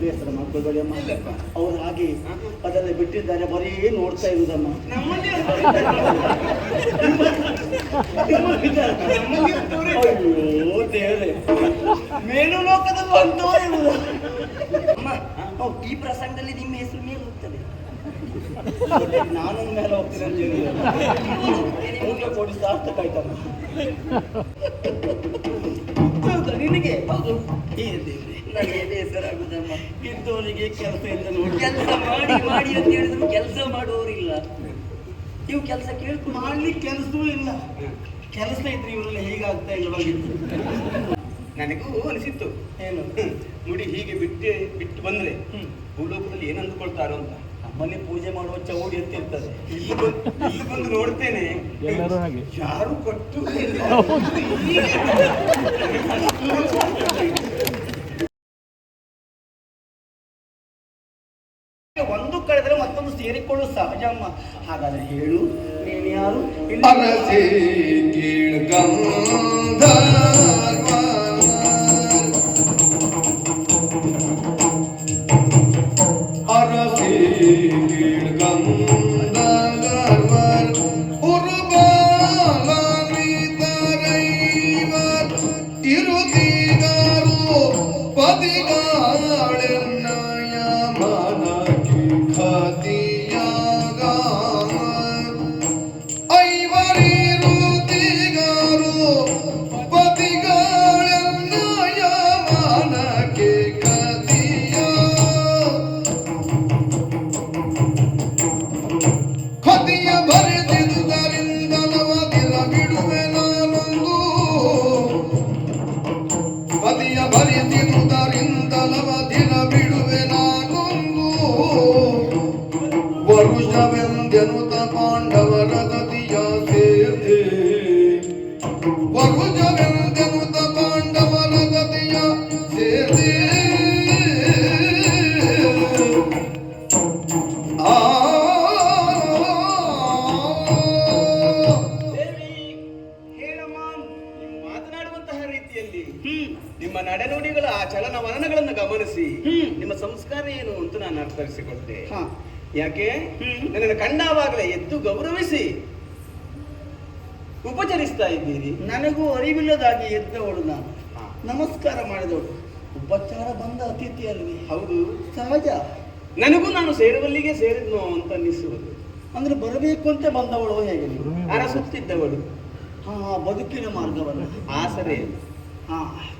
ಬೇಸರ ಮಾಡ್ಕೊಳ್ಬೇಡಿ ಅಮ್ಮ. ಅವ್ರು ಹಾಗೆ. ಅದೆಲ್ಲ ಬಿಟ್ಟಿದ್ದಾರೆ ಬರೀ ನೋಡ್ತಾ ಇರುವುದಮ್ಮ. ಅಯ್ಯೋ ದೇವ್ರೆ. ಮೇಲು ಲೋಕದಲ್ಲಿ ಅಂತವೇ ಇರುವುದು ಅಮ್ಮ ಈ ಪ್ರಸಂಗದಲ್ಲಿ ನಿಮ್ಮ ಹೆಸರು ಮೇಲೆ ಹೋಗ್ತದೆ. ನಾನು ಮೇಲೆ ಹೋಗ್ತೀನಿ ಅಂತ ಹೇಳಿದ್ರೆ ಕೊಡಿ ಸಾರ್ಥಕ ಆಯ್ತಮ್ಮ. ಹೌದಾ ನಿನಗೆ. ಹೌದು. ಈ ದೇವ್ರೆ. ನನ್ನ ಬೇಸರಾಗುದಮ್ಮ. ಇದ್ದವರಿಗೆ ಕೆಲಸ ಇಲ್ಲ ನೋಡಿ. ಕೆಲಸ ಮಾಡಿ ಮಾಡಿ ಅಂತ ಹೇಳಿದ್ರು ಕೆಲಸ ಮಾಡುವವರಿಲ್ಲ ನೀವು ಕೆಲಸ ಕೇಳ್ಕೊಂಡು ಮಾಡ್ಲಿಕ್ಕೆ ಕೆಲಸವೂ ಇಲ್ಲ. ಕೆಲಸ ಇದ್ರೆ ಇವರೆಲ್ಲ ಹೀಗಾಗ್ತಾ ಇಲ್ಲವಾಗಿತ್ತು ನನಗೂ ಅನಿಸಿತ್ತು. ಏನು? ನೋಡಿ ಮುಡಿ ಹೀಗೆ ಬಿಟ್ಟು ಬಿಟ್ಟು ಬಂದ್ರೆ. ಭೂಲೋಕದಲ್ಲಿ ಏನ್ ಅಂದುಕೊಳ್ತಾರೋ ಅಂತ. ನಮ್ಮಲ್ಲಿ ಪೂಜೆ ಮಾಡುವ ಚೌಡಿ ಅಂತ ಇರ್ತದೆ. ಇಲ್ಲಿ ಬಂದು ಇಲ್ಲಿ ಬಂದು ನೋಡ್ತೇನೆ. ಎಲ್ಲರೂ ಹಾಗೆ. ಯಾರು ಕೊಟ್ಟು ಕಳೆದ್ರೆ ಸಹಜಮ್ಮ ಹಾಗಾದ್ರೆ ಹೇಳು ನೀನು ಯಾರು? ಇಲ್ಲಿ ಯಾಕೆ? ಹ್ಮ್. ನನ್ನನ್ನು ಕಂಡಾವಾಗಲೇ ಎದ್ದು ಗೌರವಿಸಿ. ಉಪಚರಿಸ್ತಾ ಇದ್ದೀರಿ. ನನಗೂ ಅರಿವಿಲ್ಲದಾಗಿ ಎದ್ದವಳು ನಾನು. ನಮಸ್ಕಾರ ಮಾಡಿದವಳು. ಉಪಚಾರ ಬಂದ ಅತಿಥಿ ಅಲ್ವಿ? ಹೌದು. ಸಹಜ. ನನಗೂ ನಾನು ಸೇರುವಲ್ಲಿಗೆ ಸೇರಿದ್ನೋ ಅಂತ ಅನ್ನಿಸುವುದು. ಅಂದ್ರೆ ಬರಬೇಕು ಅಂತ ಬಂದವಳು ಹೇಗೆ ಅರಸುತ್ತಿದ್ದವಳು. ಹಾ ಬದುಕಿನ ಮಾರ್ಗವನ್ನ ಆಸರೆ ಹಾ.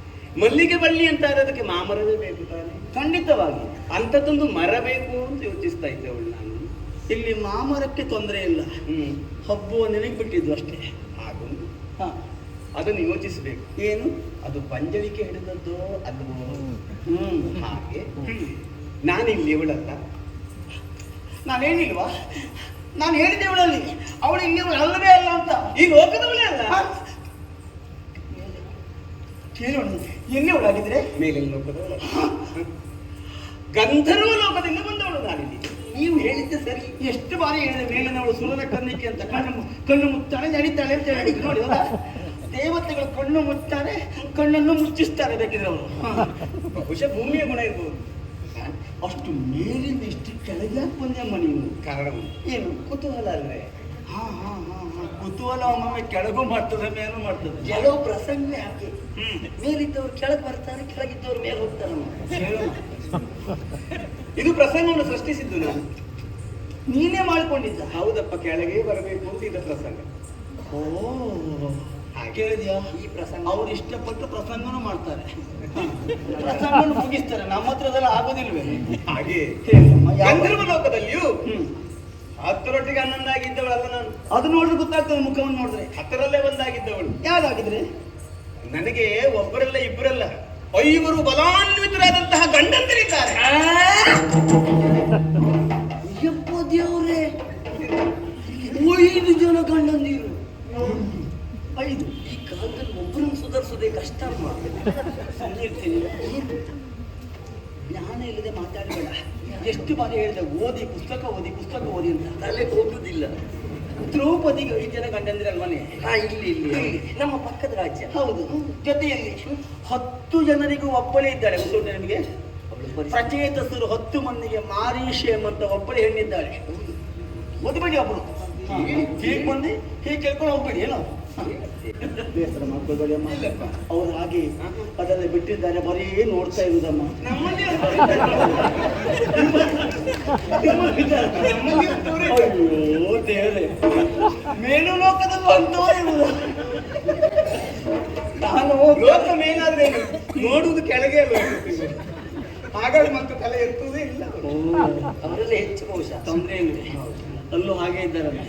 ಮಲ್ಲಿಗೆ ಬಳ್ಳಿ ಅಂತ ಅದಕ್ಕೆ ಮಾಮರವೇ ಬೇಕು ತಾನೆ? ಖಂಡಿತವಾಗಿ. ಅಂಥದ್ದೊಂದು ಮರ ಬೇಕು ಅಂತ ಯೋಚಿಸ್ತಾ ಇದ್ದೆ ಅವಳು ನಾನು. ಇಲ್ಲಿ ಮಾಮರಕ್ಕೆ ತೊಂದರೆ ಇಲ್ಲ. ಹಬ್ಬು ಹಬ್ಬುವ ನಿನಗೆ ಬಿಟ್ಟಿದ್ದು ಅಷ್ಟೇ. ಹಾಗೂ ಹಾ. ಅದನ್ನು ಯೋಚಿಸಬೇಕು. ಏನು? ಅದು ಪಂಜಳಿಕೆ ಹಿಡಿದದ್ದು ಅದು ಹ್ಮ್. ಹಾಗೆ. ನಾನಿಲ್ಲಿ ಇವಳಲ್ಲ. ನಾನು ಹೇಳಿಲ್ವಾ? ನಾನು ಹೇಳಿದ್ದೆ ಇವಳಲ್ಲಿ. ಅವಳು ಇಲ್ಲಿ ಅಲ್ಲವೇ ಅಲ್ಲ ಅಂತ. ಈಗ ಹೋಗದವಳೆ ಅಲ್ಲ? ಕೇಳೋಣ. ಎಲ್ಲಿ ಅವಳಾಗಿದ್ರೆ? ಮೇಲೆ ಲೋಕದವಳ ಗಂಧರ್ವ ಲೋಕದಿಂದ ಬಂದವಳು ನಾನಿಲ್ಲಿ ನೀವು ಹೇಳಿದ್ದೆ ಸರಿ. ಎಷ್ಟು ಬಾರಿ ಹೇಳಿದೆ ಮೇಲಿನವಳು ಸುಲನ ಕನ್ನಿಕೆ ಅಂತ ಕಣ್ಣು ಕಣ್ಣು ಮುಚ್ತಾಳೆ ನಡೀತಾಳೆ ಅಂತ ಹೇಳಿ. ನೋಡಿ? ದೇವತೆಗಳು ಕಣ್ಣು ಮುಚ್ತಾರೆ ಕಣ್ಣನ್ನು ಮುಚ್ಚಿಸ್ತಾರೆ ಬೇಕಿದ್ರೆ ಅವರು. ಬಹುಶಃ ಭೂಮಿಯ ಗುಣ ಇರ್ಬೋದು. ಅಷ್ಟು ಮೇಲಿಂದ ಇಷ್ಟು ಕೆಳಗೆ ಬಂದೆ ಬಂದೆಮ್ಮ ನೀವು. ಕಾರಣ ಏನು? ಕುತೂಹಲ ಅಲ್ವೇ? ಹಾ ಹಾ ಹಾ ಹಾ. ಕುತೂಹಲ ಒಮ್ಮೊಮ್ಮೆ ಕೆಳಗೂ ಮಾಡ್ತದೆ ಮೇಲೂ ಮಾಡ್ತದೆ. ಕೆಲವು ಪ್ರಸಂಗ ಹಾಗೆ. ಹ್ಮ್. ಮೇಲಿದ್ದವ್ರು ಕೆಳಗೆ ಬರ್ತಾರೆ ಕೆಳಗಿದ್ದವ್ರು ಮೇಲೆ ಹೋಗ್ತಾರೆ. ಇದು ಪ್ರಸಂಗವನ್ನು ಸೃಷ್ಟಿಸಿದ್ದು ನಾನು. ನೀನೇ ಮಾಡ್ಕೊಂಡಿದ್ದ? ಹೌದಪ್ಪ ಕೆಳಗೆ ಬರಬೇಕು ಅಂತ ಇದು ಪ್ರಸಂಗ. ಓ. ಕೇಳಿದ್ಯಾ? ಈ ಪ್ರಸಂಗ. ಅವ್ರು ಇಷ್ಟಪಟ್ಟು ಪ್ರಸಂಗನೂ ಮಾಡ್ತಾರೆ. ಪ್ರಸಂಗನು ಮುಗಿಸ್ತಾರೆ. ನಮ್ಮ ಹತ್ರದೆಲ್ಲ ಆಗೋದಿಲ್ವೇ? ಹಾಗೆ. ಗಂಧರ್ವ ಲೋಕದಲ್ಲಿಯೂ ಹ್ಮ್. ಹತ್ತರೊಟ್ಟಿಗೆ ಹನ್ನೊಂದಾಗಿದ್ದವಳಲ್ಲ ನಾನು. ಅದು ನೋಡಿದ್ರೆ ಗೊತ್ತಾಗ್ತದೆ ಮುಖವನ್ನು ನೋಡಿದ್ರೆ. ಹತ್ತರಲ್ಲೇ ಒಂದಾಗಿದ್ದವಳು. ಯಾವ್ದಾಗಿದ್ರೆ? ನನಗೆ ಒಬ್ಬರಲ್ಲ ಇಬ್ಬರಲ್ಲ. ಐವರು ಬಲಾನ್ವಿತರಾದಂತಹ ಗಂಡಂದಿರಿದ್ದಾರೆ. ಯಪ್ಪ ದೇವ್ರೆ ಐದು ಜನ ಗಂಡಂದಿರು. ಐದು ಈ ಕಾಲದಲ್ಲಿ ಒಬ್ಬರನ್ನು ಸುಧಾರಿಸೋದೇ ಕಷ್ಟ ಅಮ್ಮ. ಸುಮ್ಮನೆ ಇರ್ತೀನಿ ಜ್ಞಾನ ಇಲ್ಲದೆ ಮಾತಾಡಬೇಡ. ಎಷ್ಟು ಬಾರಿ ಹೇಳಿದೆ ಓದಿ ಪುಸ್ತಕ ಓದಿ ಪುಸ್ತಕ ಓದಿ ಅಂತ. ತಲೆ ಹೋಗುದಿಲ್ಲ ದ್ರೌಪದಿಗೆ ಐದು ಜನ ಗಂಡಂದಿರಲ್ವನೇ ಹಾ ಇಲ್ಲಿ ಇಲ್ಲಿ. ನಮ್ಮ ಪಕ್ಕದ ರಾಜ್ಯ. ಹೌದು. ಜೊತೆಯಲ್ಲಿ ಹತ್ತು ಜನರಿಗೂ ಒಬ್ಬಳೇ ಇದ್ದಾಳೆ ಗೊತ್ತುಂಟು ನಿಮಗೆ. ಪ್ರಚೇತಸರು ಹತ್ತು ಮಂದಿಗೆ ಮಾರೀಷೆ ಎಂಬಂತ ಒಬ್ಬಳೇ ಹೆಣ್ಣಿದ್ದಾಳೆ. ಓದ್ಬೇಡಿ ಒಬ್ಬರು ಹೀಗೆ ಬಂದು ಹೀಗೆ ಕೇಳ್ಕೊಂಡು ಹೋಗ್ಬೇಡಿ ಏನೋ. ಬೇಸರ ಮಾಡ್ಕೊಳ್ಬೇಡಿ ಅಮ್ಮ. ಅವ್ರು ಹಾಗೆ ಅದನ್ನ ಬಿಟ್ಟಿದ್ದಾರೆ ಬರೀ ನೋಡ್ತಾ ಇರುವುದಮ್ಮ. ಅಯ್ಯೋ ದೇವ್ರೆ. ಮೇಲು ಲೋಕದಲ್ಲೂ ಅಂತವೇ ಇರುವುದು ನಾನು ಲೋಕ ಮೇಲಾದ್ರೆ ಏನು? ನೋಡುವುದು ಕೆಳಗೆ ಹಾಗಾಗಿ ಮತ್ತು ತಲೆ ಎತ್ತುವುದೇ ಇಲ್ಲ. ಅವರಲ್ಲಿ ಅವರೆಲ್ಲ ಹೆಚ್ಚು ಬಹುಶಃ. ತೊಂದರೆ ಇಲ್ಲ. ಅಲ್ಲೂ ಹಾಗೆ ಇದ್ದಾರಲ್ಲ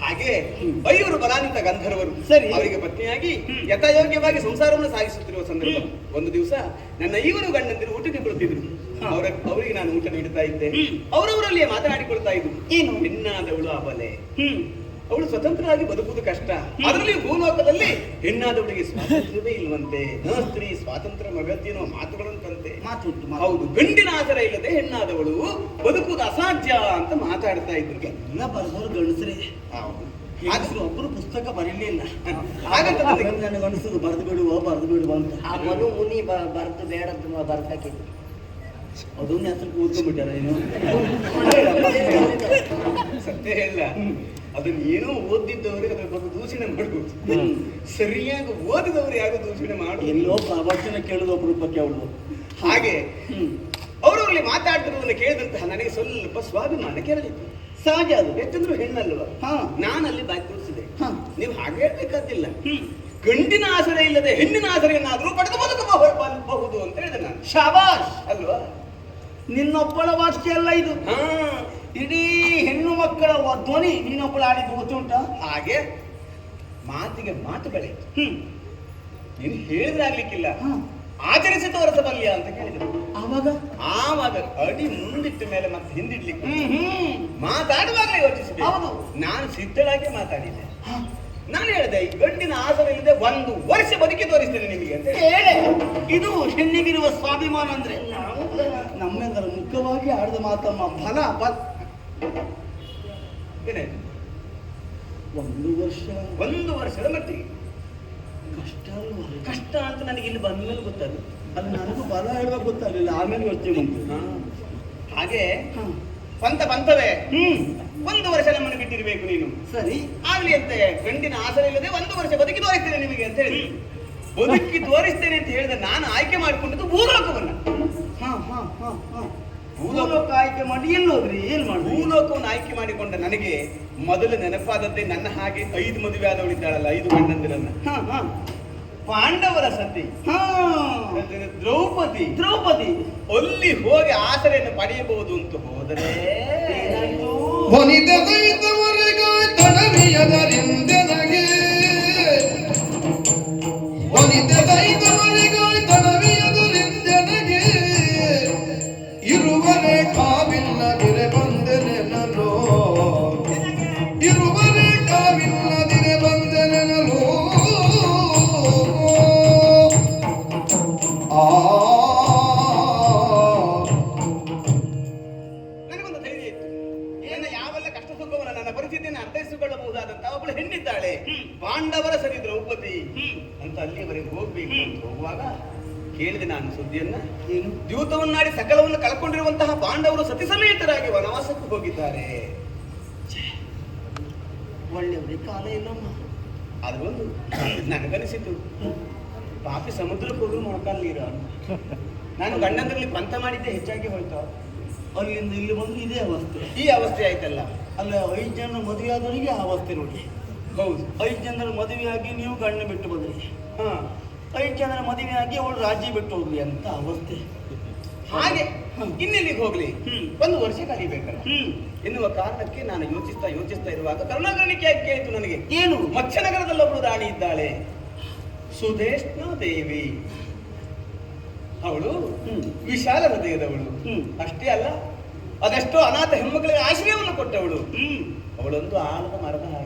ಹಾಗೆ ಬೈಯೂರು ಬಲಾನಿತ ಗಂಧರ್ವರು ಸರಿ. ಅವರಿಗೆ ಪತ್ನಿಯಾಗಿ ಯಥಾಯೋಗ್ಯವಾಗಿ ಸಂಸಾರವನ್ನು ಸಾಗಿಸುತ್ತಿರುವ ಸಂದರ್ಭ. ಒಂದು ದಿವಸ ನನ್ನ ಇವರು ಗಂಡಂದಿರು ಊಟಕ್ಕೆ ಬರುತ್ತಿದ್ರು ಅವರ ಅವರಿಗೆ ನಾನು ಊಟ ನೀಡುತ್ತಾ ಇದ್ದೆ. ಅವರವರಲ್ಲಿಯೇ ಮಾತನಾಡಿಕೊಳ್ತಾ ಇದ್ರು ಏನು? ಹೆಣ್ಣಾದವಳು ಆ ಹ್ಮ್. ಅವಳು ಸ್ವತಂತ್ರವಾಗಿ ಬದುಕುವುದು ಕಷ್ಟ. ಅದರಲ್ಲಿ ಭೂಲೋಕದಲ್ಲಿ ಹೆಣ್ಣಾದವಳಿಗೆ ಸ್ವಾತಂತ್ರ್ಯವೇ ಇಲ್ವಂತೆ. ನ ಸ್ತ್ರೀ ಸ್ವಾತಂತ್ರ್ಯ ಮಗತಿ ಎನ್ನುವ ಮಾತುಗಳಂತಂತೆ. ಮಾತುಂಟು ಮಾತು ಹೌದು ಗಂಡಿನ ಆಸರ ಇಲ್ಲದೆ ಹೆಣ್ಣಾದವಳು ಬದುಕುವುದು ಅಸಾಧ್ಯ ಅಂತ ಮಾತಾಡ್ತಾ ಇದ್ರು. ಎಲ್ಲ ಬರೆದವರು ಗಂಡಸ್ರಿ. ಹೌದು. ಹೆಂಗಸರು ಒಬ್ಬರು ಪುಸ್ತಕ ಬರಲಿಲ್ಲ. ಹಾಗಂತ ನನಗೆ- ಅನಿಸುದು ಬರೆದು ಬಿಡುವ ಬರೆದು ಬಿಡುವ ಅಂತ. ಆ ಮನು ಮುನಿ ಬರ್ದು ಬೇಡದ್ದು ಅದೊಂದು ಅದನ್ನ ಹೆಸರು ಕೂತ್ಕೊಂಡ್ಬಿಟ್ಟಾರ ಏನು ಸತ್ಯ ಇಲ್ಲ ಅದನ್ನ ಏನೋ ಓದಿದ್ದವರೇ ಅದ್ರ ಬಗ್ಗೆ ದೂಷಣೆ ಮಾಡ್ಬೋದು. ಸರಿಯಾಗಿ ಓದಿದವರು ಯಾರು ದೂಷಣೆ ಮಾಡಿ ಎಲ್ಲೋ ಪ್ರವಚನ ಕೇಳುದು ಬಗ್ಗೆ ಅವಳು. ಹಾಗೆ ಅವರು ಅಲ್ಲಿ ಮಾತಾಡ್ತಿರೋದನ್ನ ಕೇಳಿದಂತಹ ನನಗೆ ಸ್ವಲ್ಪ ಸ್ವಾಭಿಮಾನ ಕೆರಳಿತು. ಸಹಜ ಅದು. ಯಾಕಂದ್ರೆ ಹೆಣ್ಣಲ್ವ. ನಾನಲ್ಲಿ ಬಾಯಿ ತೋರಿಸಿದೆ. ಹಾ. ನೀವು ಹಾಗೆ ಹೇಳ್ಬೇಕಾದಿಲ್ಲ. ಗಂಡಿನ ಆಸರೆ ಇಲ್ಲದೆ ಹೆಣ್ಣಿನ ಆಸರೆಯನ್ನಾದ್ರೂ ಪಡೆದು ಬದುಕಬಹುದು ಅಂತ ಹೇಳಿದೆ ನಾನು. ಶಾಬಾಷ್. ಅಲ್ವಾ? ನಿನ್ನೊಬ್ಬಳ ವಾಚಿಕೆ ಅಲ್ಲ ಇದು. ಇಡೀ ಹೆಣ್ಣು ಮಕ್ಕಳ ಧ್ವನಿ ನೀನೊಬ್ಬಳು ಆಡಿದ್ದು ಗೊತ್ತುಂಟ? ಹಾಗೆ ಮಾತಿಗೆ ಮಾತು ಬೆಳೆಯಿತು ಹ್ಮ್. ನೀನು ಹೇಳಿದ್ರಾಗ್ಲಿಕ್ಕಿಲ್ಲ. ಆಚರಿಸಿ ತೋರಿಸಬಲ್ಯ ಅಂತ ಕೇಳಿದ್ರು. ಆವಾಗ? ಆವಾಗ ಅಡಿ ಮುಂದಿಟ್ಟ ಮೇಲೆ ಮತ್ತೆ ಹಿಂದಿಡ್ಲಿಕ್ಕೆ ಮಾತಾಡುವಾಗಲೇ ಯೋಚಿಸಿದೆ. ಹೌದು. ನಾನು ಸಿದ್ಧಳಾಗಿ ಮಾತಾಡಿದ್ದೆ. ನಾನು ಹೇಳಿದೆ ಈ ಗಂಡಿನ ಆಸನ ಇಲ್ಲದೆ ಒಂದು ವರ್ಷ ಬದುಕಿ ತೋರಿಸ್ತೇನೆ ನಿಮಗೆ ಅಂತ. ಹೇಳೆ. ಇದು ಹೆಣ್ಣಿಗಿರುವ ಸ್ವಾಭಿಮಾನ ಅಂದ್ರೆ. ನಮ್ಮೆಲ್ಲರ ಮುಖ್ಯವಾಗಿ ಆಡಿದ ಮಾತಮ್ಮ ಫಲ ಬ- ಏನಾಯ್ತು? ಒಂದು ವರ್ಷ. ಒಂದು ವರ್ಷದ ಮಟ್ಟಿಗೆ ಕಷ್ಟ ಕಷ್ಟ ಅಂತ ನನಗೆ ಇಲ್ಲಿ ಬಂದ ಮೇಲೆ ಗೊತ್ತಾದ್ರು ಅದು ನನಗೂ ಬಲ ಹೇಳುವ ಗೊತ್ತಾಗಲಿಲ್ಲ. ಆಮೇಲೆ ಯೋಚನೆ ಬಂತು. ಹಾಗೆ ಸ್ವಂತ ಬಂತವೇ ಹ್ಮ್. ಒಂದು ವರ್ಷ ನಮ್ಮನ್ನು ಬಿಟ್ಟಿರ್ಬೇಕು ನೀನು. ಸರಿ. ಆಗ್ಲಿ ಅಂತೆ. ಗಂಡಿನ ಆಸರೆ ಇಲ್ಲದೆ ಒಂದು ವರ್ಷ ಬದುಕಿ ತೋರಿಸ್ತೇನೆ ನಿಮಗೆ ಅಂತ ಹೇಳಿ. ಬದುಕಿ ತೋರಿಸ್ತೇನೆ ಅಂತ ಹೇಳಿದ ನಾನು ಆಯ್ಕೆ ಮಾಡಿಕೊಂಡದ್ದು ಭೂಲೋಕವನ್ನ. ಹ ಹ ಹ ಹ. ಭೂಲೋಕ ಆಯ್ಕೆ ಮಾಡಿ ಎಲ್ಲೋದ್ರಿ ಏನ್ ಮಾಡಿ ಭೂಲೋಕವನ್ನು ಆಯ್ಕೆ ಮಾಡಿಕೊಂಡ ನನಗೆ ಮೊದಲು ನೆನಪಾದದ್ದೇ ನನ್ನ ಹಾಗೆ ಐದು ಮದುವೆ ಆದವಳಿದ್ದಾಳಲ್ಲ ಐದು ಗಂಡಂದಿರನ್ನ. ಹ ಹ. ಪಾಂಡವರ ಸತಿ. ಹ. ದ್ರೌಪದಿ. ದ್ರೌಪದಿ. ಅಲ್ಲಿ ಹೋಗಿ ಆಸರೆಯನ್ನು ಪಡೆಯಬಹುದು ಅಂತ ಹೋದರೆ? ಏನಾಯ್ತು? ವನಿತೆಗೈತವರೆಗ ತಡವಿಯದರಿಂದೆನಗೆ? Então, Deus ainda ನಾನು ಸುದ್ದಿಯನ್ನ ದ್ಯೂತವನ್ನಾಡಿ ಸಕಲವನ್ನು ಕಳ್ಕೊಂಡಿರುವಂತಹ ಪಾಂಡವರು ಸತಿ ಸಮೇತರಾಗಿ ವನವಾಸಕ್ಕೆ ಹೋಗಿದ್ದಾರೆ. ಒಳ್ಳೆಯವರಿಗೆ ಕಾಲ ಇಲ್ಲಮ್ಮ. ಅದು ಒಂದು ನನಗನಿಸಿತು ಪಾಪಿ ಸಮುದ್ರಕ್ಕೆ ಹೋಗಿ ನೀರ ನಾನು ಗಂಡಂದ್ರಲ್ಲಿ ಪಂಥ ಮಾಡಿದ್ದೆ ಹೆಚ್ಚಾಗಿ ಹೋಯ್ತು. ಅಲ್ಲಿಂದ ಇಲ್ಲಿ ಬಂದು ಇದೇ ಅವಸ್ಥೆ. ಈ ಅವಸ್ಥೆ ಆಯ್ತಲ್ಲ? ಅಲ್ಲ ಐದು ಜನ ಮದುವೆ ಆದವರಿಗೆ ಆ ಅವಸ್ಥೆ ನೋಡಿ. ಹೌದು. ಐದು ಜನರ ಮದುವೆಯಾಗಿ ನೀವು ಗಂಡ ಬಿಟ್ಟು ಬಂದ್ರಿ. ಹಾ. ಮದುವೆ ಮದುವೆಯಾಗಿ ಅವಳು ರಾಜ್ಯ ಬಿಟ್ಟು ಹೋಗ್ಲಿ ಅಂತ ಅವಸ್ಥೆ. ಹಾಗೆ ಇನ್ನೆಲ್ಲಿಗೆ ಹೋಗ್ಲಿ? ಹ್ಮ್. ಒಂದು ವರ್ಷ ಕಲಿಬೇಕಲ್ಲ. ಎನ್ನುವ ಕಾರಣಕ್ಕೆ ನಾನು ಯೋಚಿಸ್ತಾ ಯೋಚಿಸ್ತಾ ಇರುವಾಗ ಕರುಣಾಕರಣಿಕೆ ಕೇಳಿತು ನನಗೆ. ಏನು? ಮತ್ಸ್ಯನಗರದಲ್ಲಿ ಒಬ್ಬರು ರಾಣಿ ಇದ್ದಾಳೆ. ಸುದೇಶ್ನ ದೇವಿ. ಅವಳು ಹ್ಮ್. ವಿಶಾಲ ಹೃದಯದವಳು. ಅಷ್ಟೇ ಅಲ್ಲ ಅದೆಷ್ಟೋ ಅನಾಥ ಹೆಮ್ಮಗಳಿಗೆ ಆಶ್ರಯವನ್ನು ಕೊಟ್ಟವಳು. ಹ್ಮ್. ಅವಳೊಂದು ಆಲದ ಮರದ ಹಾಗೆ.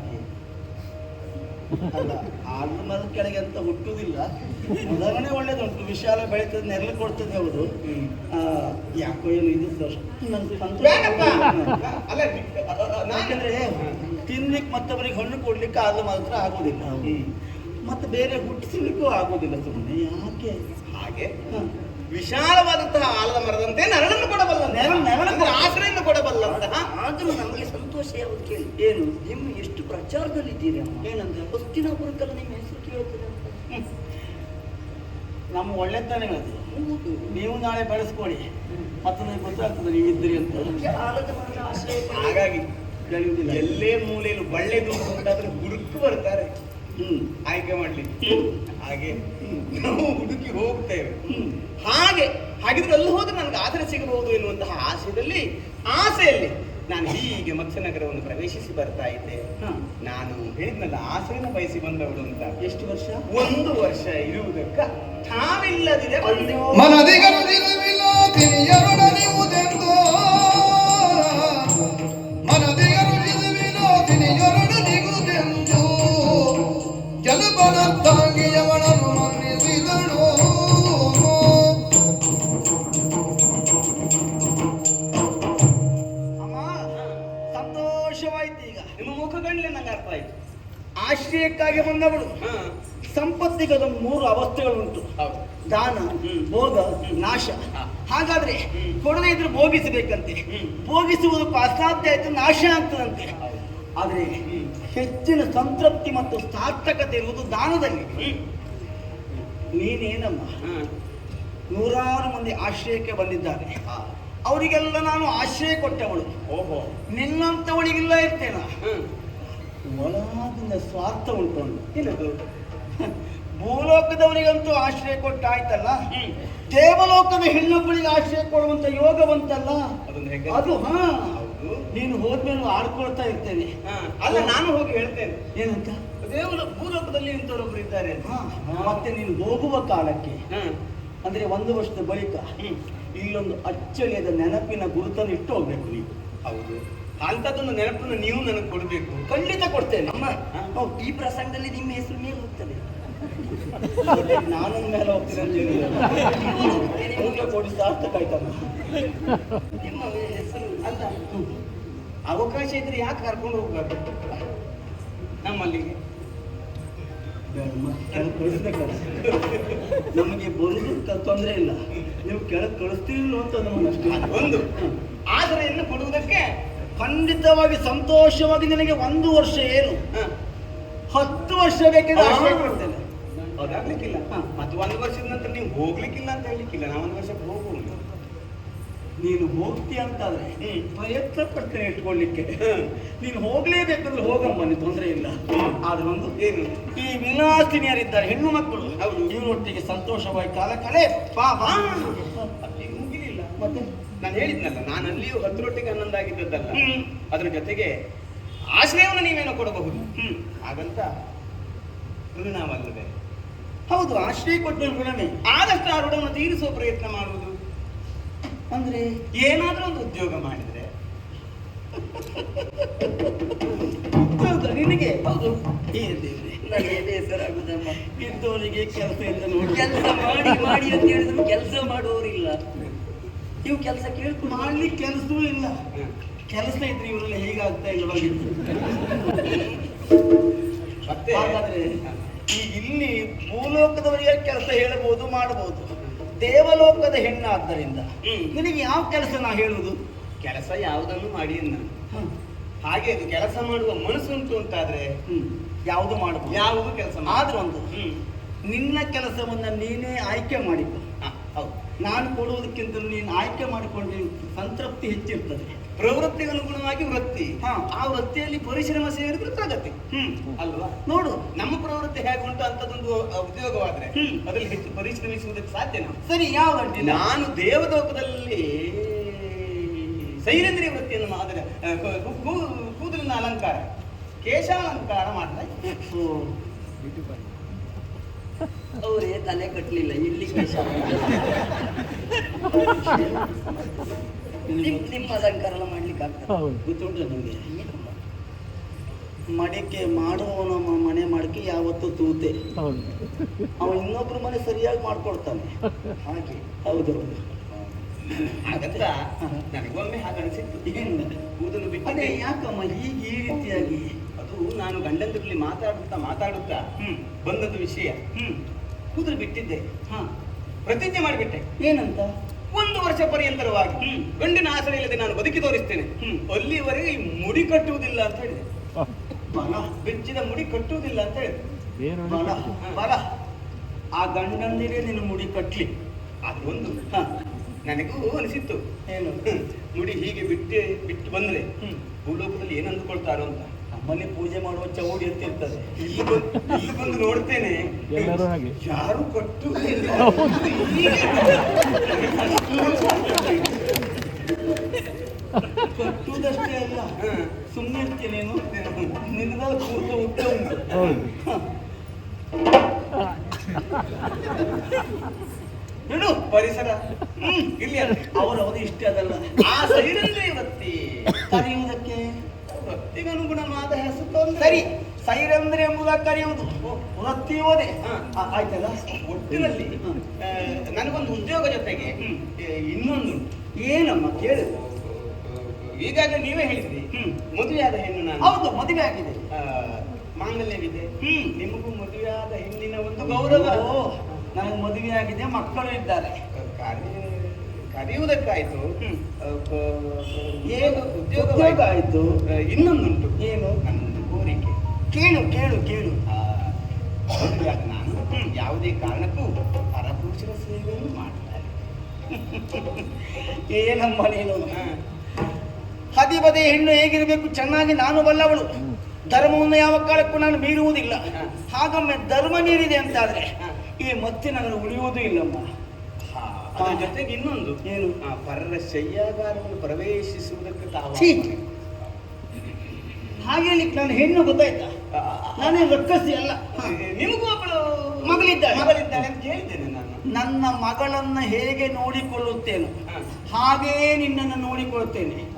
ಅಲ್ಲ ಆಲದ ಮರದ ಕೆಳಗೆ ಅಂತ ಹುಟ್ಟುವುದಿಲ್ಲ. ಉದಾಹರಣೆ ಒಳ್ಳೇದುಂಟು ವಿಶಾಲ ಬೆಳೀತದೆ ನೆರಳು ಕೊಡ್ತದೆ ಹೌದು. ಯಾಕೋ ಏನು ಇದು ಯಾಕಂದ್ರೆ ತಿನ್ಲಿಕ್ಕೆ ಮತ್ತೊಬ್ಬರಿಗೆ ಹಣ್ಣು ಕೊಡ್ಲಿಕ್ಕೆ ಆದ ಮಾತ್ರ ಆಗುದಿಲ್ಲ. ಮತ್ತೆ ಬೇರೆ ಹುಟ್ಟಿಸ್ಲಿಕ್ಕೂ ಆಗುದಿಲ್ಲ ಸುಮ್ಮನೆ ಯಾಕೆ? ಹಾಗೆ. ವಿಶಾಲವಾದಂತಹ ಆಲದ ಮರದಂತೆ ನೆರಳನ್ನು ಕೊಡಬಲ್ಲ ಅಂದ್ರೆ ಆಶ್ರಯನ್ನು ಕೊಡಬಲ್ಲಂತಹ. ಆದರೂ ನಮಗೆ ಸಂತೋಷ ಯಾವುದು ಕೇಳಿ? ಏನು? ನಿಮ್ಮ ಎಷ್ಟು ಪ್ರಚಾರದಲ್ಲಿದ್ದೀರಿ ಏನಂದ್ರೆ? ಹೊತ್ತಿನ ಕುರಿತಲ್ಲ ನಿಮ್ಮ ಹೆಸರು ಕೇಳ್ತೀರ ನಮ್ಮ ಒಳ್ಳೆತನಗಳದು. ಹೇಳಿದ್ರು ನೀವು ನಾಳೆ ಬೆಳೆಸ್ಕೊಳ್ಳಿ. ಮತ್ತೆ ನನಗೆ ಗೊತ್ತಾಗ್ತದೆ ನೀವು ಇದ್ರಿ ಅಂತ. ಹಾಗಾಗಿ ಎಲ್ಲೇ ಮೂಲೆಯಲ್ಲಿ ಒಳ್ಳೆದು ಉಂಟಾದ್ರೆ ಹುಡುಕು ಬರ್ತಾರೆ ಆಯ್ಕೆ ಮಾಡ್ಲಿಕ್ಕೆ. ಹಾಗೆ ನಾವು ಹುಡುಕಿ ಹೋಗ್ತೇವೆ. ಹಾಗೆ ಹಾಗಿದ್ರೆ ಅಲ್ಲಿ ಹೋದ್ರೆ ನನಗೆ ಆಧಾರ ಸಿಗಬಹುದು ಎನ್ನುವಂತಹ ಆಸೆಯಲ್ಲಿ ಆಸೆಯಲ್ಲಿ ನಾನು ಹೀಗೆ ಮತ್ಸ್ಯನಗರವನ್ನು ಪ್ರವೇಶಿಸಿ ಬರ್ತಾ ಇದ್ದೆ. ಹ. ನಾನು ಹೇಳಿದ್ನಲ್ಲ ಆಸೆಯನ್ನು ಬಯಸಿ ಬಂದವಳು ಅಂತ. ಎಷ್ಟು ವರ್ಷ? ಒಂದು ವರ್ಷ ಇರುವುದಕ್ಕ ತಾವಿಲ್ಲದಿದೆ ಬಂದೆ ಮನದಿಗರು ತಾಂಗಿಯವಳನ್ನು ಮನ್ನಿಸಿದಳು. ಅಮ್ಮ ಸಂತೋಷವಾಯ್ತು ಈಗ. ನಿಮ್ಮ ಮುಖ ಕಂಡ್ಲೆ ನಂಗೆ ಅರ್ಥ ಆಯ್ತು ಆಶ್ರಯಕ್ಕಾಗಿ ಬಂದವಳು. ಹಾ. ಸಂಪತ್ತಿಗೆ ಅದೊಂದು ಮೂರು ಅವಸ್ಥೆಗಳುಂಟು. ದಾನ. ಭೋಗ ನಾಶ. ಹಾಗಾದ್ರೆ. ಕೊಡದೇ ಇದ್ರೆ ಭೋಗಿಸಬೇಕಂತೆ. ಭೋಗಿಸುವುದು ಭೋಗಿಸುವುದಕ್ಕೂ ಅಸಾಧ್ಯ ಆಯ್ತು ನಾಶ ಆಗ್ತದಂತೆ. ಆದ್ರೆ. ಹೆಚ್ಚಿನ ಸಂತೃಪ್ತಿ ಮತ್ತು ಸಾರ್ಥಕತೆ ಇರುವುದು ದಾನದಲ್ಲಿ. ನೀನೇನಮ್ಮ. ನೂರಾರು ಮಂದಿ ಆಶ್ರಯಕ್ಕೆ ಬಂದಿದ್ದಾರೆ. ಅವರಿಗೆಲ್ಲ ನಾನು ಆಶ್ರಯ ಕೊಟ್ಟವಳು. ಓಹೋ. ನಿನ್ನಂತವಳಿಗಿಲ್ಲ ಇರ್ತೇನ? ಒಳಾದಿಂದ ಒಳಗಿನ ಸ್ವಾರ್ಥ ಉಂಟು ಏನದು ಭೂಲೋಕದವರಿಗಂತೂ ಆಶ್ರಯ ಕೊಟ್ಟಾಯ್ತಲ್ಲ? ದೇವಲೋಕದ ಹೆಣ್ಣೊಬ್ಬಳಿಗೆ ಆಶ್ರಯ ಕೊಡುವಂತ ಯೋಗವಂತಲ್ಲ. ಅದು ಹಾ. ನೀನು ಹೋದ್ಮೇಲೆ ಆಡ್ಕೊಳ್ತಾ ಇರ್ತೇನೆ. ಅಲ್ಲ ನಾನು ಹೋಗಿ ಹೇಳ್ತೇನೆ. ಏನಂತ? ದೇವರ ಭೂಲೋಕದಲ್ಲಿ ಇಂಥವರೊಬ್ರು ಇದ್ದಾರೆ ಅಂತ. ಮತ್ತೆ ನೀನು ಹೋಗುವ ಕಾಲಕ್ಕೆ. ಅಂದ್ರೆ ಒಂದು ವರ್ಷದ ಬಳಿಕ. ಇಲ್ಲೊಂದು ಅಚ್ಚಳಿಯದ ನೆನಪಿನ ಗುರುತನ್ನು ಇಟ್ಟು ಹೋಗ್ಬೇಕು ನೀವು ಹೌದು. ಅಂಥದ್ದೊಂದು ನೆನಪನ್ನು ನೀವು ನನಗೆ ಕೊಡಬೇಕು. ಖಂಡಿತ ಕೊಡ್ತೇನೆ. ಅಮ್ಮ. ಈ ಪ್ರಸಂಗದಲ್ಲಿ ನಿಮ್ಮ ಹೆಸರು ಮೇಲೆ ಹೋಗ್ತದೆ. ನಾನು ಮೇಲೆ ಹೋಗ್ತೀನಿ ಅಂತ ಹೇಳಿದ್ರೆ ಸಾರ್ಥಕ ಆಯ್ತಮ್ಮ. ನಿಮ್ಮ ಹೆಸರು ಅಲ್ಲ. ಅವಕಾಶ ಇದ್ರೆ ಯಾಕೆ ಕರ್ಕೊಂಡು ಹೋಗ್ಬಾರ್ದು ಕಳಿಸಿ ನಮಗೆ ಬಂದು ತೊಂದರೆ ಇಲ್ಲ. ನೀವು ಕೆಳಗೆ ಕಳಿಸ್ತೀರಿಲ್ಲ ಅಂತ ನಮ್ಮನ್ನು ಒಂದು. ಆದರೆ ಇನ್ನು ಕೊಡುವುದಕ್ಕೆ ಖಂಡಿತವಾಗಿ ಸಂತೋಷವಾಗಿ ನಿನಗೆ ಒಂದು ವರ್ಷ ಏನು. ಹತ್ತು ವರ್ಷ ಬೇಕಿದ್ರೆ ಆಶ್ರಯ ಕೊಡ್ತೇನೆ ಅದಾಗ್ಲಿಕ್ಕಿಲ್ಲ. ಮತ್ತು ಒಂದು ವರ್ಷದ ನಂತರ ನೀವು ಹೋಗ್ಲಿಕ್ಕಿಲ್ಲ ಅಂತ ಹೇಳಲಿಕ್ಕಿಲ್ಲ. ನಾವು ಒಂದು ವರ್ಷಕ್ಕೆ ಹೋಗುವುದು ನೀನು ಹೋಗ್ತಿ ಅಂತಾದ್ರೆ. ಪ್ರಯತ್ನ ಪಡ್ತೇನೆ ಇಟ್ಕೊಳ್ಳಿಕ್ಕೆ ನೀನು ಹೋಗ್ಲೇಬೇಕಂದ್ರೆ ಹೋಗಮ್ಮ ನೀನು ತೊಂದರೆ ಇಲ್ಲ ಆದ್ರೆ ಒಂದು ಏನು ಈ ವಿಲಾಸಿನಿಯರಿದ್ದಾರೆ ಹೆಣ್ಣು ಮಕ್ಕಳು ಹೌದು. ಇವರೊಟ್ಟಿಗೆ ಸಂತೋಷವಾಗಿ ಕಾಲ ಕಳೆ ಪಾಪ ಅಲ್ಲಿ ಮುಗಿಲಿಲ್ಲ ಮತ್ತೆ ನಾನು ಹೇಳಿದ್ನಲ್ಲ ನಾನು ಅಲ್ಲಿಯೂ ಹತ್ತರೊಟ್ಟಿಗೆ ಹನ್ನೊಂದಾಗಿದ್ದದ್ದಲ್ಲ. ಅದ್ರ ಜೊತೆಗೆ ಆಶ್ರಯವನ್ನು ನೀವೇನೋ ಕೊಡಬಹುದು ಹ್ಮ್. ಹಾಗಂತ ಋಣವಲ್ಲದೆ ಹೌದು ಆಶ್ರಯ ಕೊಟ್ಟ ಗುಣಮೇ ಆದಷ್ಟು ಆ ಋಣವನ್ನು ತೀರಿಸುವ ಪ್ರಯತ್ನ ಮಾಡುವುದು ಅಂದ್ರೆ ಏನಾದ್ರೂ ಒಂದು ಉದ್ಯೋಗ ಮಾಡಿದ್ರೆ? ಹೌದು ನಿನಗೆ? ಹೌದು. ನನಗೆ ಇದ್ದವರಿಗೆ ಕೆಲಸ ಇಲ್ಲ ನೋಡಿ. ಕೆಲಸ ಮಾಡಿ ಮಾಡಿ ಅಂತ ಹೇಳಿದ್ರು ಕೆಲಸ ಮಾಡುವವರಿಲ್ಲ. ನೀವು ಕೆಲಸ ಕೇಳಿ ಮಾಡ್ಲಿಕ್ಕೆ ಕೆಲಸವೂ ಇಲ್ಲ. ಕೆಲಸ ಇದ್ರೆ ಇವರೆಲ್ಲ ಹೇಗಾಗ್ತಾ ಇಲ್ಲವಾಗಿತ್ತು ಮತ್ತೆ? ಹಾಗಾದ್ರೆ ಈ ಇಲ್ಲಿ ಭೂಲೋಕದವರಿಗೆ ಕೆಲಸ ಹೇಳಬಹುದು ಮಾಡಬಹುದು ದೇವಲೋಕದ ಹೆಣ್ಣಾದ್ದರಿಂದ. ನಿನಗೆ ಯಾವ ಕೆಲಸ ನಾ ಹೇಳುವುದು? ಕೆಲಸ ಯಾವುದನ್ನು ಮಾಡಿ ನಾನು. ಹಾಗೆ ಅದು ಕೆಲಸ ಮಾಡುವ ಮನಸ್ಸುಂಟು ಅಂತಾದ್ರೆ ಹ್ಮ್. ಯಾವುದು ಮಾಡಬಹುದು ಯಾವುದು ಕೆಲಸ ಆದ್ರೂ ಒಂದು. ನಿನ್ನ ಕೆಲಸವನ್ನ ನೀನೇ ಆಯ್ಕೆ ಮಾಡಿದ್ದು. ಹ, ಹೌದು. ನಾನು ಕೊಡುವುದಕ್ಕಿಂತ ನೀನು ಆಯ್ಕೆ ಮಾಡಿಕೊಂಡು ಸಂತೃಪ್ತಿ ಹೆಚ್ಚಿರ್ತದೆ. ಪ್ರವೃತ್ತಿಗೆ ಅನುಗುಣವಾಗಿ ವೃತ್ತಿ. ಆ ವೃತ್ತಿಯಲ್ಲಿ ಪರಿಶ್ರಮ ಸೇರಿದ್ರೆ ಪ್ರಗತಿ. ಹ್ಮ್ ಅಲ್ವಾ? ನೋಡು ನಮ್ಮ ಪ್ರವೃತ್ತಿ ಹೇಗೆ ಉಂಟು ಅಂತದೊಂದು ಉದ್ಯೋಗವಾದ್ರೆ. ಅದರಲ್ಲಿ ಹೆಚ್ಚು ಪರಿಶ್ರಮಿಸುವುದಕ್ಕೆ ಸಾಧ್ಯನಾ? ಸರಿ ಯಾವ ನಾನು ದೇವಲೋಕದಲ್ಲಿ ಸೈರೇಂದ್ರಿಯ ವೃತ್ತಿಯನ್ನು ಮಾಡಿದ್ರೆ ಕೂದಲಿನ ಅಲಂಕಾರ ಕೇಶಾಲಂಕಾರ ಮಾಡ್ತಾ ಅವರೇ ತಲೆ ಕಟ್ಟಲಿಲ್ಲ ಇಲ್ಲಿ ಕೇಶ. ನಿಮ್ಮ ಅಲಂಕಾರ ಎಲ್ಲ ಮಾಡ್ಲಿಕ್ಕೆ ಆಗ್ತದೆ. ಗೊತ್ತುಂಟು ಮಡಿಕೆ ಮಾಡುವವನ ಮನೆ ಮಡಿಕೆ ಯಾವತ್ತೂ ತೂತೆ. ಅವ ಇನ್ನೊಬ್ರ ಮನೆ ಸರಿಯಾಗಿ ಮಾಡ್ಕೊಡ್ತಾನೆ ಹಾಗೆ. ಹೌದು. ಹಾಗಂತ ನನಗೊಮ್ಮೆ? ಕೂದಲು ಅದೇ ಯಾಕಮ್ಮ ಹೀಗೆ ಈ ರೀತಿಯಾಗಿ? ಅದು ನಾನು ಗಂಡಂದ್ರಲ್ಲಿ ಮಾತಾಡುತ್ತಾ ಮಾತಾಡುತ್ತಾ ಹ್ಮ್. ಬಂದದ್ದು ವಿಷಯ. ಹ್ಮ್. ಕೂದಲು ಬಿಟ್ಟಿದ್ದೆ. ಹಾ. ಪ್ರತಿಜ್ಞೆ ಮಾಡಿಬಿಟ್ಟೆ. ಏನಂತ? ಒಂದು ವರ್ಷ ಪರ್ಯಂತರವಾಗಿ ಹ್ಮ್. ಗಂಡಿನ ಆಸರೆ ಇಲ್ಲದೆ ನಾನು ಬದುಕಿ ತೋರಿಸ್ತೇನೆ. ಹ್ಮ್. ಅಲ್ಲಿವರೆಗೆ ಈ ಮುಡಿ ಕಟ್ಟುವುದಿಲ್ಲ ಅಂತ ಹೇಳಿದೆ. ಬಲ ಬೆಚ್ಚಿದ ಮುಡಿ ಕಟ್ಟುವುದಿಲ್ಲ ಅಂತ ಹೇಳಿದೆ. ಬಲ ಬಲ. ಆ ಗಂಡಂದಿರೇ ನಿನ್ನ ಮುಡಿ ಕಟ್ಲಿ. ಅದೊಂದು. ನನಗೂ ಅನಿಸಿತ್ತು. ಏನು? ಮುಡಿ ಹೀಗೆ ಬಿಟ್ಟೆ ಬಿಟ್ಟು ಬಂದ್ರೆ. ಭೂಲೋಕದಲ್ಲಿ ಏನು ಅಂದುಕೊಳ್ತಾರೋ ಅಂತ. ನಮ್ಮನೆ ಪೂಜೆ ಮಾಡುವ ಚೌಡಿ ಅಂತ ಇರ್ತದೆ. ಇಲ್ಲಿ ಬಂದು ಇಲ್ಲಿ ಬಂದು ನೋಡ್ತೇನೆ. ಎಲ್ಲರೂ ಹಾಗೆ. ಯಾರು ಕೊಟ್ಟು ಕಟ್ಟುವುದಷ್ಟೇ ಅಲ್ಲ. ಸುಮ್ಮನೆ ಇರ್ತೀನಿ ನಿನ್ನ ನಿನ್ನದ ಕೂತು ಉದ್ದ ಉಂಟು. ನೋಡು ಪರಿಸರ. ಹ್ಮ್ ಇಲ್ಲಿ. ಅವರವರು ಇಷ್ಟೇ ಅದಲ್ಲ. ಆ ಸೈಡಲ್ಲೇ ಇವತ್ತಿ. ಕರೆಯುವುದಕ್ಕೆ ವೃತ್ತಿಗನುಗುಣವಾದ ಹೆಸರು ಸರಿ ಸರಿ ಸೈರಂದ್ರೆ ಎಂಬುದಾಗಿ ಕರೆಯುವುದು. ವೃತ್ತಿ ಓದೆ. ಆಯ್ತಲ್ಲ? ಒಟ್ಟಿನಲ್ಲಿ ನನಗೊಂದು ಉದ್ಯೋಗ ಜೊತೆಗೆ ಇನ್ನೊಂದು. ಏನಮ್ಮ ಕೇಳು? ಈಗಾಗಲೇ ನೀವೇ ಹೇಳಿದ್ರಿ. ಮದುವೆಯಾದ ಹೆಣ್ಣು ನಾನು. ಹೌದು ಮದುವೆ ಆಗಿದೆ. ಮಾಂಗಲ್ಯವಿದೆ. ಹ್ಮ್. ನಿಮಗೂ ಮದುವೆಯಾದ ಹೆಣ್ಣಿನ ಒಂದು ಗೌರವ. ನನಗೆ ಮದುವೆ ಆಗಿದೆ ಮಕ್ಕಳು ಇದ್ದಾರೆ. ಕಾರ್ಯ ಕರೆಯುವುದಕ್ಕಾಯ್ತು ಹ್ಮ್. ಏನು ಉದ್ಯೋಗ ಆಯ್ತು ಇನ್ನೊಂದುಂಟು. ಏನು? ನನ್ನ ಕೋರಿಕೆ. ಕೇಳು ಕೇಳು ಕೇಳು. ನಾನು? ಯಾವುದೇ ಕಾರಣಕ್ಕೂ ಪರಪುರುಷರ ಸೇವೆಯನ್ನು ಮಾಡ್ತಾರೆ ಏನಮ್ಮ ನೀನು? ಹದಿಬದೆ ಹೆಣ್ಣು ಹೇಗಿರಬೇಕು ಚೆನ್ನಾಗಿ ನಾನು ಬಲ್ಲವಳು. ಧರ್ಮವನ್ನು ಯಾವ ಕಾಲಕ್ಕೂ ನಾನು ಮೀರುವುದಿಲ್ಲ. ಹಾಗೊಮ್ಮೆ ಧರ್ಮ ಮೀರಿದೆ ಅಂತಾದ್ರೆ. ಈ ಮತ್ತೆ ನಾನು ಉಳಿಯುವುದೂ ಇಲ್ಲಮ್ಮ. ಜೊತೆಗೆ ಇನ್ನೊಂದು. ಏನು? ಆ, ಪರರ ಶಯ್ಯಾಗಾರವನ್ನು ಪ್ರವೇಶಿಸುವುದಕ್ಕೆ ತಾವು ಹೇಳಿಕ್ ನಾನು ಹೆಣ್ಣು ಗೊತ್ತಾಯ್ತಾ? ನಾನೇ ರಕ್ಕಸಿ ಅಲ್ಲ. ನಿಮಗೂ ಒಬ್ಬಳು ಮಗಳಿದ್ದಾಳೆ. ಮಗಳಿದ್ದಾಳೆ ಅಂತ ಕೇಳಿದ್ದೇನೆ ನಾನು. ನನ್ನ ಮಗಳನ್ನ ಹೇಗೆ ನೋಡಿಕೊಳ್ಳುತ್ತೇನೆ ಹಾಗೇ ನಿನ್ನನ್ನು ನೋಡಿಕೊಳ್ಳುತ್ತೇನೆ.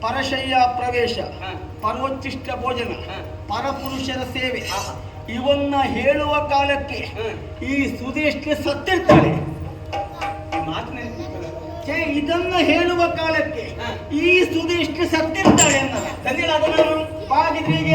ಪರಶಯ್ಯ ಪ್ರವೇಶ. ಪರೋಚ್ಚಿಷ್ಟ ಭೋಜನ ಪರಪುರುಷರ ಸೇವೆ. ಇವನ್ನ ಹೇಳುವ ಕಾಲಕ್ಕೆ ಈ ಸುದೇಶ್ಗೆ ಸತ್ತಿರ್ತಾಳೆ. ಮಾತಿನಲ್ಲಿ ಛೇ ಇದನ್ನು ಹೇಳುವ ಕಾಲಕ್ಕೆ ಈ ಸುದಿ ಇಷ್ಟು ಸತ್ತಿರ್ತಾಳೆ ಅಂತ ಸಂಜೆ ಅದನ್ನು. ಬಾಗಿದ್ರಿಗೆ.